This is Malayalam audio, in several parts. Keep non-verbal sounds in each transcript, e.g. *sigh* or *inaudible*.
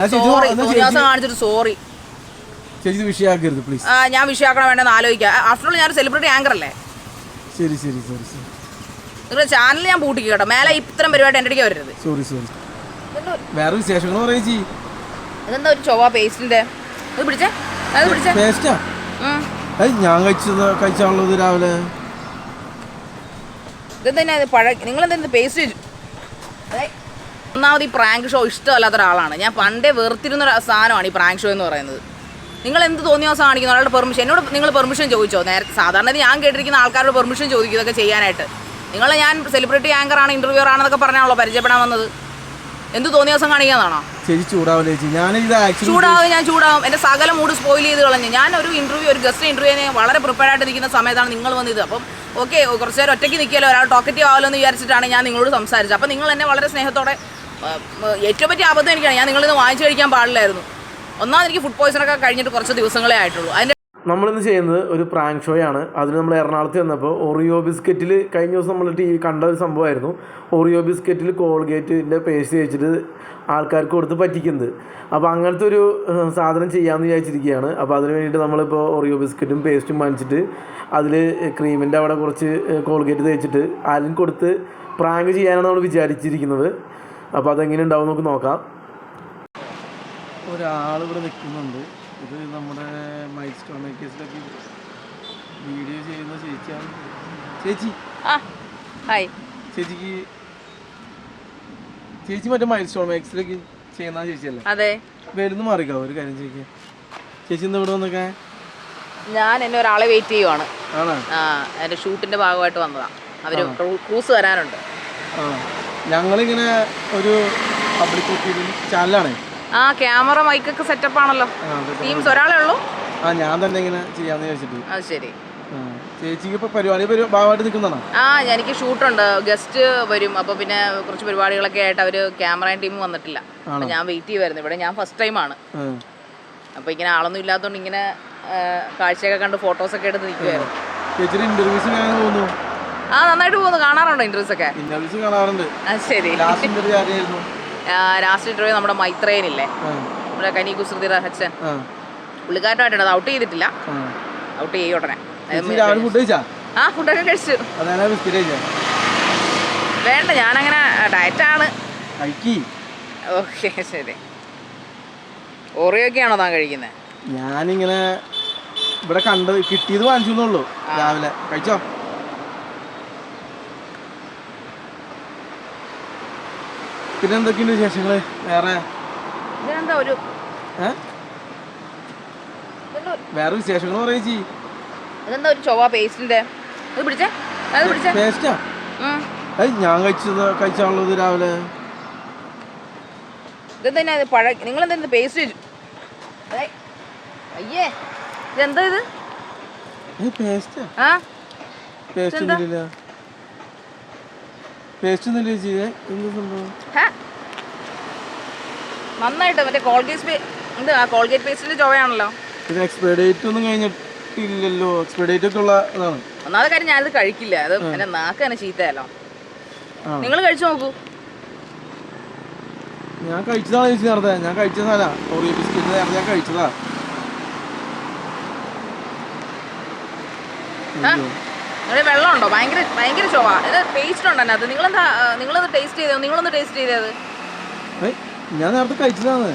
ആ, സോറി എന്നാ തോന്നിയ ദിവസം ചേച്ചി- കാണിച്ചിട്ട് സോറി ചേച്ചി ഇത് വിഷയമാക്കരുത് പ്ലീസ് ഞാൻ വിഷയമാക്കണം വേണ്ടെന്ന് ആലോചിക്കാം. ആഫ്റ്റർ ഓൾ ഞാൻ സെലിബ്രിറ്റി ആങ്കർ അല്ലേ? ശരി ശരി ശരി ശരി. നിങ്ങളുടെ ചാനൽ ഞാൻ പൂട്ടിക്കും കേട്ടോ. മേലെ ഇത്തരം പരിപാടി എന്റെ അടുക്ക വരരുത്. സോറി സോറി ഇതെന്തോ വേറെ വിശേഷങ്ങൾ പറയാ ചേച്ചി. ഇതെന്താ ഒരു ചൊവ്വ പേസ്റ്റിന്റെ ഇത് പിടിച്ചേ? അത് പിടിച്ചേ? ടേസ്റ്റാ ഉം. അത് ഞാൻ കഴിച്ചത് കഴിച്ചാണുള്ളത് രാവിലെ. ഇതെന്താ പഴ പഴ നിങ്ങളെന്താ പേസ്റ്റ് ഒന്നാമത് ഈ പ്രാങ്ക് ഷോ ഇഷ്ടമല്ലാത്ത ഒരാളാണ് ഞാൻ പണ്ടേ വെറുത്തിരുന്ന ഒരു സാധനമാണ് ഈ പ്രാങ്ക് ഷോ എന്ന് പറയുന്നത്. നിങ്ങൾ എന്ത് തോന്നിയ ദിവസം കാണിക്കുന്നു? ഒരാളുടെ പെർമിഷൻ എന്നോട് നിങ്ങൾ പെർമിഷൻ ചോദിച്ചോ? നേരത്തെ സാധാരണ ഞാൻ കേട്ടിരിക്കുന്ന ആൾക്കാരുടെ പെർമിഷൻ ചോദിക്കും ഇതൊക്കെ ചെയ്യാനായിട്ട്. നിങ്ങൾ ഞാൻ സെലിബ്രിറ്റി ആങ്കർ ആണ് ഇന്റർവ്യൂർ ആണെന്നൊക്കെ പറഞ്ഞാണല്ലോ പരിചയപ്പെടാൻ വന്നത്. എന്ത് തോന്നിയ ദിവസം കാണിക്കാന്നാണോ ചൂടാവും ഞാൻ ചൂടാവും. എന്റെ സകല മൂഡ് സ്പോയിൽ ചെയ്ത് കളഞ്ഞു. ഞാൻ ഒരു ഇന്റർവ്യൂ ഒരു ഗസ്റ്റ് ഇന്റർവ്യൂവിന് വളരെ പ്രിപ്പയർ ആയിട്ട് നിൽക്കുന്ന സമയത്താണ് നിങ്ങൾ വന്നത്. അപ്പം ഓക്കെ കുറച്ച് നേരം ഒറ്റയ്ക്ക് നിൽക്കിയല്ലോ ഒരാൾ ടോക്കറ്റീവ് ആവല്ലോ എന്ന് വിചാരിച്ചിട്ടാണ് ഞാൻ നിങ്ങളോട് സംസാരിച്ചത്. അപ്പം നിങ്ങൾ എന്നെ വളരെ സ്നേഹത്തോടെ ഏറ്റവും പറ്റിയ അബദ്ധം എനിക്കാണ്. ഞാൻ നിങ്ങളിന്ന് വാങ്ങിച്ചു കഴിക്കാൻ പാടില്ലായിരുന്നു. ഒന്നാമത് എനിക്ക് ഫുഡ് പോയ്സൺ ഒക്കെ കഴിഞ്ഞിട്ട് കുറച്ച് ദിവസങ്ങളേ ആയിട്ടുള്ളൂ. അതിന്റെ നമ്മളിന്ന് ചെയ്യുന്നത് ഒരു പ്രാങ്ക് ഷോ ആണ്. അതിന് നമ്മൾ എറണാകുളത്ത് ചെന്നപ്പോൾ ഓറിയോ ബിസ്ക്കറ്റിൽ കഴിഞ്ഞ ദിവസം നമ്മൾ ടി വി കണ്ട ഒരു സംഭവമായിരുന്നു. ഓറിയോ ബിസ്ക്കറ്റിൽ കോൾഗേറ്റിന്റെ പേസ്റ്റ് വെച്ചിട്ട് ആൾക്കാർക്ക് കൊടുത്ത് പറ്റിക്കുന്നത്. അപ്പോൾ അങ്ങനത്തെ ഒരു സാധനം ചെയ്യാമെന്ന് വിചാരിച്ചിരിക്കുകയാണ്. അപ്പോൾ അതിന് വേണ്ടിയിട്ട് നമ്മളിപ്പോൾ ഓറിയോ ബിസ്ക്കറ്റും പേസ്റ്റും വാങ്ങിച്ചിട്ട് അതിൽ ക്രീമിന്റെ അവിടെ കുറച്ച് കോൾഗേറ്റ് തേച്ചിട്ട് ആരും കൊടുത്ത് പ്രാങ്ക് ചെയ്യാനാണ് നമ്മൾ വിചാരിച്ചിരിക്കുന്നത്. അപ്പോൾ അതെങ്ങനെ ഉണ്ടാവും നമുക്ക് നോക്കാം. ഒരാൾ ഇവിടെ നിൽക്കുന്നുണ്ട്. ഇത് നമ്മുടെ മൈൽ സ്റ്റോൺ മേക്കേഴ്സിലൊക്കെ വീഡിയോ ചെയ്യുന്ന ചേച്ചിയാണ്. ചേച്ചി. ആ ഹായ്. ചേച്ചിക്ക് ചേച്ചി മറ്റേ മൈൽ സ്റ്റോൺ മേക്കേഴ്സിലൊക്കെ ചെയ്യുന്ന ചേച്ചിയല്ലേ? അതെ. വരുന്ന് മാറിക്കാവോ ഒരു കാര്യം ചേച്ചി ചേച്ചി ഇന്ന് ഇവിടെ വന്നൊക്കെ? ഞാൻ എന്നെ ഒരാളെ വെയിറ്റ് ചെയ്യുവാണ്. ആണോ? ആ എന്റെ ഷൂട്ടിന്റെ ഭാഗമായിട്ട് വന്നതാണ് അവർ ക്രൂസ് വരാനുണ്ട്. ആ. ഞങ്ങളിങ്ങനെ ഒരു പബ്ലിക് ചാനലാണ് ആ ക്യാമറ മൈക്കൊക്കെ സെറ്റപ്പ് ആണല്ലോ. ടീംസ് ഒരാളേ ഉള്ളൂ? ആ ഞാൻ തന്നെ ഇങ്ങനെ ചെയ്യാന്ന് ചോദിച്ചിട്ട് അത് ശരി. ചേച്ചിക്ക് ഇപ്പൊ പരിപാടി പരി- ഭാഗമായിട്ട് നിൽക്കുന്നതാണോ? ആ എനിക്ക് ഷൂട്ടുണ്ട് ഗസ്റ്റ് വരും. അപ്പോൾ പിന്നെ കുറച്ച് പരിപാടികളൊക്കെ ആയിട്ട് അവർ ക്യാമറ ടീം വന്നിട്ടില്ല. ഞാൻ വെയിറ്റ് ചെയ്യുമായിരുന്നു ഇവിടെ ഞാൻ ഫസ്റ്റ് ടൈമാണ് ആണ്. അപ്പോൾ ഇങ്ങനെ ആളൊന്നും ഇല്ലാത്തതുകൊണ്ട് ഇങ്ങനെ കാഴ്ചയൊക്കെ കണ്ട് ഫോട്ടോസൊക്കെ എടുത്ത് നിൽക്കുമായിരുന്നു ചേച്ചിയുടെ ഇന്റർവ്യൂസ് ഞാൻ തോന്നുന്നു ആ നന്നായിട്ട് പോകുന്നു. കാണാറുണ്ടോ ഇന്റർവ്യൂസ് ഒക്കെ? ഇന്റർവ്യൂസ് കാണാറുണ്ട്. ശരി. ലാസ്റ്റ് ഇന്റർവ്യൂ നമ്മുടെ മൈത്രേനില്ലേ നമ്മുടെ കനി കുസൃതി ഹച്ചൻ അത് ഔട്ട് ചെയ്തിട്ടില്ല. ഔട്ട് ചെയ്യും ഉടനെ. ആ ഫുഡൊക്കെ കഴിച്ചു. വേണ്ട ഞാനങ്ങനെ ഡയറ്റാണ് ഓക്കെ ശരി. ഓറിയൊക്കെയാണോ താൻ കഴിക്കുന്നത് ഞാനിങ്ങനെ ഇവിടെ കണ്ടത് കിട്ടിയത് വാങ്ങിച്ചു രാവിലെ. കഴിച്ചോ? പിന്നെ എന്തൊക്കെയുണ്ട് വിശേഷങ്ങൾ? വേറെ? വേറെ വിശേഷങ്ങൾ പറയാ ചേച്ചി. ഇതെന്താ ഒരു ചൊവ്വ പേസ്റ്റിന്റെ? അത് പിടിച്ചേ? അത് പിടിച്ചേ? പേസ്റ്റാ? ഞാൻ കഴിച്ചത് കഴിച്ചാണല്ലോ രാവിലെ. ഇതെന്താ പഴ നിങ്ങൾ എന്താ പേസ്റ്റ് അയ്യേ ഇതെന്താ ഇത്? പേസ്റ്റാ. ആ? പേസ്റ്റ്? പേസ്റ്റ് നല്ല ഇത് എന്ത് സംഭവം? ഹ? നന്നായിട്ട് മറ്റേ കോൾഗേറ്റ് എന്ത്? ആ കോൾഗേറ്റ് പേസ്റ്റിന്റെ ചൊവ്വയാണല്ലോ. ഇത് എക്സ്പയർ ഡേറ്റ് ഒന്നും കഴിഞ്ഞിട്ടില്ലല്ലോ. എക്സ്പയർ ഡേറ്റ് ഒക്കെ ഉള്ള ഇതാണ്. ഒന്നാമത്തെ കാര്യം ഞാനത് കഴിക്കില്ല. അത് എന്റെ നാക്ക് തന്നെ ചീത്തയല്ലോ നിങ്ങൾ കഴിച്ചു നോക്കൂ. ഞാൻ കഴിച്ചതാണ് ചേച്ചി നേരത്തെ. ഞാൻ കഴിച്ച സാധനം ഓറിയോ ബിസ്ക്കറ്റ് നേരത്തെ ഞാൻ കഴിച്ചതാ. ഇവിടെ വെള്ളമുണ്ടോ? ഭയങ്കര ഭയങ്കര ചൊവ്വ. ഇത് ടേസ്റ്റ് ഉണ്ടോ അത് നിങ്ങളെന്താ ആ, നിങ്ങളൊന്ന് ടേസ്റ്റ് ചെയ്തോ? നിങ്ങളൊന്ന് ടേസ്റ്റ് ചെയ്തത് ഞാൻ നേരത്തെ കഴിച്ചതാണ്.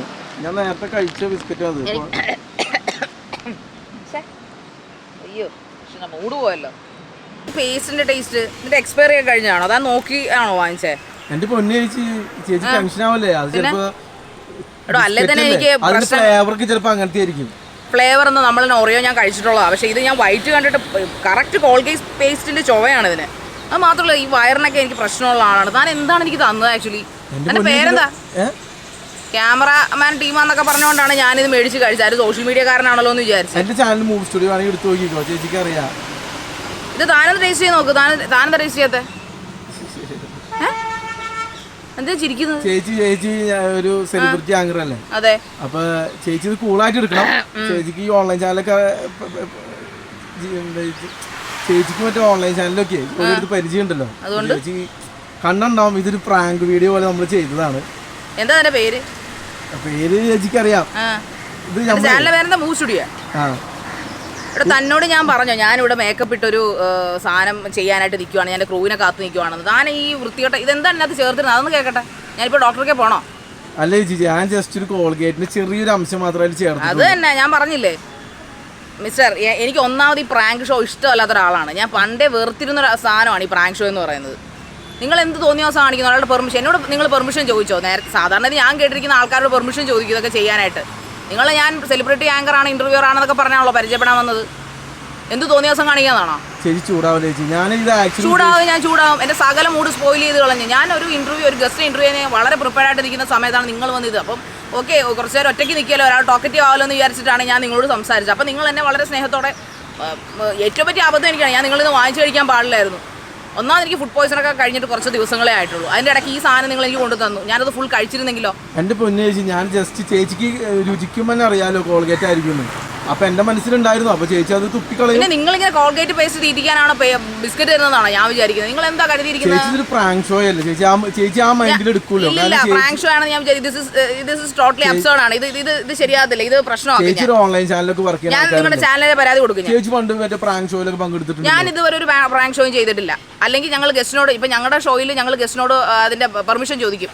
ഞാൻ നേരത്തെ കഴിച്ച ബിസ്ക്കറ്റ് അത്. അയ്യോ പക്ഷെ മൂട് പോയല്ലോ. പേസ്റ്റിന്റെ ടേസ്റ്റ് ഇതിന്റെ എക്സ്പയർ ഒക്കെ കഴിഞ്ഞാണോ അതാ നോക്കി ആണോ വാങ്ങിച്ചേ? എന്റെ പൊന്നെ ചേച്ചി ടെൻഷൻ ആവല്ലേ? അത് ചിലപ്പോ എടോ അല്ലേ തന്നെ എനിക്ക് ഫ്ലേവർക്ക് ചിലപ്പോ അങ്ങനത്തെ ആയിരിക്കും. ഫ്ലേവർ എന്ന് നമ്മൾ ഓറിയോ ഞാൻ കഴിച്ചിട്ടുള്ളതാണ് പക്ഷേ ഇത് ഞാൻ വൈറ്റ് കണ്ടിട്ട് കറക്റ്റ് കോൾഗേസ് പേസ്റ്റിന്റെ ചുവയാണ് ഇതിന് അത് മാത്രമല്ല ഈ വയറിനൊക്കെ എനിക്ക് പ്രശ്നമുള്ള ആളാണ്. താൻ എന്താണ് എനിക്ക് തന്നത് ആക്ച്വലി എന്റെ പേരെന്താ? ക്യാമറമാൻ ടീമാന്നൊക്കെ പറഞ്ഞുകൊണ്ടാണ് ഞാനിത് മേടിച്ച് കഴിച്ചത്. അത് സോഷ്യൽ മീഡിയക്കാരനാണല്ലോ എന്ന് വിചാരിച്ചു. ചാനൽ മൂവി സ്റ്റുഡിയോ ആണെങ്കിൽ എടുത്തു നോക്കിക്കോ. ചേച്ചിക്ക് അറിയാം. ഇത് താനത് ടേസ്റ്റ് ചെയ്ത് നോക്ക്? താൻ താനെന്താ ടേസ്റ്റ് ചെയ്യാത്തെ? *laughs* എന്താ ചിരിക്കുന്നത്? ചേച്ചി ചേച്ചി ഒരു സെലിബ്രിറ്റി ആങ്കർ അല്ലേ? അതെ. അപ്പൊ ചേച്ചി ഇത് കൂളായിട്ട് എടുക്കണം. ചേച്ചിക്ക് ഈ ഓൺലൈൻ ചാനലൊക്കെ ചേച്ചിക്ക് മറ്റേ ഓൺലൈൻ ചാനലൊക്കെ ഒരു പരിചയം ഉണ്ടല്ലോ ചേച്ചി കണ്ടുണ്ടാവും ഇതൊരു പ്രാങ്ക് വീഡിയോ പോലെ നമ്മൾ ചെയ്തതാണ്. എന്താ അതിന്റെ പേര്? പേര് ചേച്ചിക്ക് അറിയാം ഇത് ചാനലിന്റെ പേരെന്താ? മൂ സ്റ്റുഡിയോ? ആ. ഇവിടെ തന്നോട് ഞാൻ പറഞ്ഞു ഞാനിവിടെ മേക്കപ്പ് ഇട്ടൊരു സാധനം ചെയ്യാനായിട്ട് നിൽക്കുവാണ് ഞാൻ ക്രൂവിനെ കാത്തു നിൽക്കുവാണെന്ന് താൻ ഈ വൃത്തികെട്ട ഇതെന്താണ് അതിനകത്ത് ചേർത്തിരുന്നത് അതൊന്ന് കേൾക്കട്ടെ. ഞാനിപ്പോൾ ഡോക്ടർക്ക് പോണോ? അല്ല ചേച്ചി ഞാൻ ജസ്റ്റ് ഒരു കോൾഗേറ്റിന് ചെറിയൊരു അംശം മാത്രമേ അതിൽ അത് തന്നെ ഞാൻ പറഞ്ഞില്ലേ? മിസ്റ്റർ എനിക്ക് ഒന്നാമത് ഈ പ്രാങ്ക് ഷോ ഇഷ്ടമല്ലാത്ത ഒരാളാണ്. ഞാൻ പണ്ടേ വെറുത്തിരുന്ന ഒരു സാധനമാണ് ഈ പ്രാങ്ക് ഷോ എന്ന് പറയുന്നത്. നിങ്ങൾ എന്ത് തോന്നിയ ദിവസം കാണിക്കുന്നു? ഒരാളുടെ പെർമിഷൻ എന്നോട് നിങ്ങൾ പെർമിഷൻ ചോദിച്ചോ? നേരത്തെ സാധാരണ ഞാൻ കേട്ടിരിക്കുന്ന ആൾക്കാരുടെ പെർമിഷൻ ചോദിക്കും ഇതൊക്കെ ചെയ്യാനായിട്ട്. നിങ്ങൾ ഞാൻ സെലിബ്രിറ്റി ആങ്കർ ആണ് ഇന്റർവ്യൂർ ആണെന്നൊക്കെ പറഞ്ഞാണല്ലോ പരിചയപ്പെടാൻ വന്നത്. എന്ത് തോന്നിയ ദിവസം കാണിക്കാന്നാണോ? ചൂടാവും ഞാൻ ചൂടാവും. എന്റെ സകല മൂഡ് സ്പോയിൽ ചെയ്ത് കളഞ്ഞു. ഞാൻ ഒരു ഇന്റർവ്യൂ ഒരു ഗസ്റ്റ് ഇന്റർവ്യൂവിനെ വളരെ പ്രിപ്പയർ ആയിട്ട് നിൽക്കുന്ന സമയത്താണ് നിങ്ങൾ വന്നത്. അപ്പം ഓക്കെ കുറച്ച് നേരം ഒറ്റയ്ക്ക് നിൽക്കിയല്ലോ ഒരാൾ ടോക്കറ്റീവ് ആവുമല്ലോ എന്ന് വിചാരിച്ചിട്ടാണ് ഞാൻ നിങ്ങളോട് സംസാരിച്ചത്. അപ്പം നിങ്ങൾ എന്നെ വളരെ സ്നേഹത്തോടെ ഏറ്റവും പറ്റിയ അബദ്ധം എനിക്കാണ്. ഞാൻ നിങ്ങളിന്ന് വാങ്ങിച്ചു കഴിക്കാൻ പാടില്ലായിരുന്നു. ഒന്നാമത് എനിക്ക് ഫുഡ് പോയ്സൺ ഒക്കെ കഴിഞ്ഞിട്ട് കുറച്ച് ദിവസങ്ങളേ ആയിട്ടുള്ളൂ. അതിന്റെ ഇടയ്ക്ക് ഈ സാധനം നിങ്ങൾ എനിക്ക് കൊണ്ടു തന്നു. ഞാനത് ഫുൾ കഴിച്ചിരുന്നെങ്കിലോ? എന്റെ പൊന്നേച്ചി ഞാൻ ജസ്റ്റ് ചേച്ചിക്ക് അറിയാലോ കോൾഗേറ്റ് ആയിരിക്കും അപ്പൊ എന്റെ മനസ്സിലുണ്ടായിരുന്നു. അപ്പൊ ചേച്ചി അത് തുപ്പിക്കളയും. പിന്നെ നിങ്ങളിങ്ങനെ കോൾഗേറ്റ് പേസ്റ്റ് തീറ്റിക്കാനാണോ ബിസ്ക്കറ്റ് തരുന്നതാണോ? ഞാൻ വിചാരിക്കുന്നത്. നിങ്ങൾ എന്താ കരുതിയിരിക്കുന്നത്? ചേച്ചി ഇതൊരു പ്രാങ്ക് ഷോ അല്ലേ? ചേച്ചി ആ ചേച്ചി ആ മൈൻഡിൽ എടുക്കൂലോ? ഇല്ല കാരണം ചേച്ചി പ്രാങ്ക് ഷോ ആണെന്ന് ഞാൻ this this is totally absurd ആണ്. ഇത് ഇത് ഇത് ശരിയാകത്തില്ല. ഇത് പ്രശ്നമാണ് ചേച്ചി ഒരു ഓൺലൈൻ ചാനലൊക്കെ വർക്ക് ചെയ്യുന്ന ഞാൻ നിങ്ങളുടെ ആൾക്കാരുണ്ട് ചാനലിൽ പരാതി കൊടുക്കും ഞാൻ. ചേച്ചി പണ്ട് മറ്റേ പ്രാങ്ക് ഷോയിലൊക്കെ പങ്കെടുത്തിട്ടുണ്ട്. ഞാൻ ഇതുവരെ ഒരു പ്രാങ്ക് ഷോയും ചെയ്തിട്ടില്ല. അല്ലെങ്കിൽ ഞങ്ങൾ ഗസ്റ്റിനോട് ഇപ്പം ഞങ്ങളുടെ ഷോയിൽ ഞങ്ങൾ ഗസ്റ്റിനോട് അതിന്റെ പെർമിഷൻ ചോദിക്കും.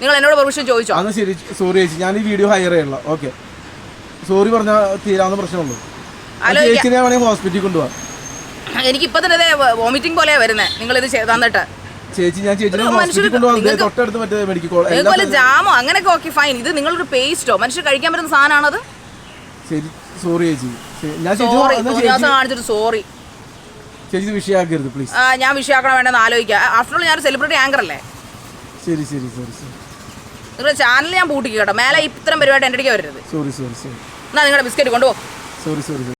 നിങ്ങൾ എന്നോട് പെർമിഷൻ ചോദിച്ചോ? അത് ശരി. സോറി ചേച്ചി. ഞാൻ ഈ വീഡിയോ ഹയർ ചെയ്യണം ഓക്കെ സോറി പറഞ്ഞാൽ തീരാവുന്ന പ്രശ്നമുള്ളൂ. ചേച്ചിനെ വേണമെങ്കിൽ ഹോസ്പിറ്റലിൽ കൊണ്ടുപോകാം എനിക്ക് ഇപ്പം തന്നെ വോമിറ്റിംഗ് പോലെയാ വരുന്നത് നിങ്ങൾ ഇത് തന്നിട്ട്. ചേച്ചി ഞാൻ ചേച്ചിനെ തൊട്ടടുത്ത് മറ്റേ മെഡിക്കൽ കോളേജ് ജാമോ അങ്ങനെയൊക്കെ ഓക്കെ ഫൈൻ ഇത് നിങ്ങളൊരു പേസ്റ്റോ മനുഷ്യർ കഴിക്കാൻ പറ്റുന്ന സാധനമാണത്? ശരി സോറി ചേച്ചി. ഞാൻ കാണിച്ചിട്ട് സോറി ചേച്ചി വിഷയാക്കരുത് പ്ലീസ് ഞാൻ വിഷയാക്കണം വേണ്ടെന്ന് ആലോചിക്കാം. ആഫ്റ്റർ ഓൾ ഞാൻ സെലിബ്രിറ്റി ആങ്കർ അല്ലേ? ശരി ശരി സോറി സോറി നിങ്ങളുടെ ചാനൽ ഞാൻ പൂട്ടിക്കും കേട്ടോ. മേലെ ഇത്തരം പരിപാടി എന്റെ അടുക്കൽ വരരുത്. സോറി സോറി സോറി എന്നാ നിങ്ങളുടെ ബിസ്ക്കറ്റ് കൊണ്ടുപോകും സോറി സോറി